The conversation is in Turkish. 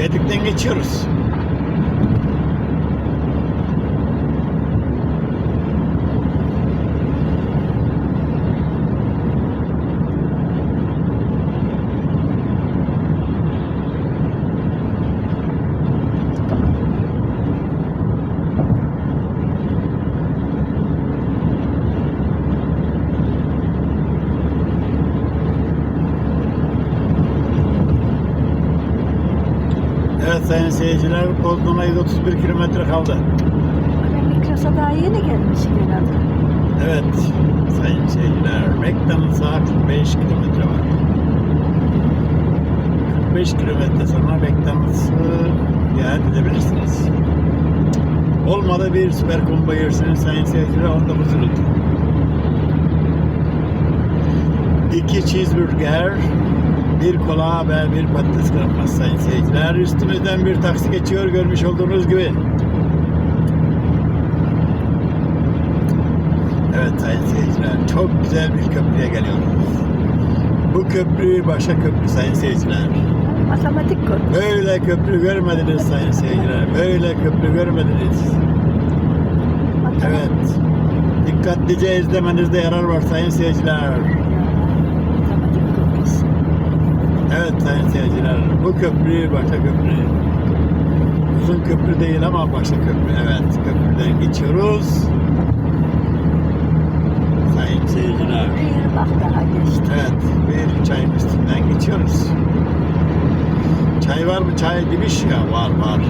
Venedik'ten geçiyoruz. Evet sayın seyirciler, Bozdom'a 131 kilometre kaldı. Mikros'a daha yeni gelmiş herhalde. Evet sayın seyirciler, McDonald's'a 45 kilometre var. 45 kilometre sonra McDonald's'ı ziyaret edebilirsiniz. Olmadı bir süper combo yersiniz sayın seyirciler, 19 lira. İki cheeseburger, bir kola ve bir patates kızartması sayın seyirciler. Üstümüzden bir taksi geçiyor görmüş olduğunuz gibi. Evet sayın seyirciler, çok güzel bir köprüye geliyoruz. Bu köprü başa köprü sayın seyirciler. Matematik konu. Böyle köprü görmediniz sayın seyirciler. Böyle köprü görmediniz. Evet. Dikkatlice izlemenizde yarar var sayın seyirciler. Matematik köprüsü. Evet sayın seyirciler. Bu köprü başa köprü. Uzun köprü değil ama başa köprü. Evet köprüden geçiyoruz. Sayın seyirciler. Bir bak daha geçti. Evet, bir çayın üstünden geçiyoruz. Çay var mı? Çay demiş ya, var var.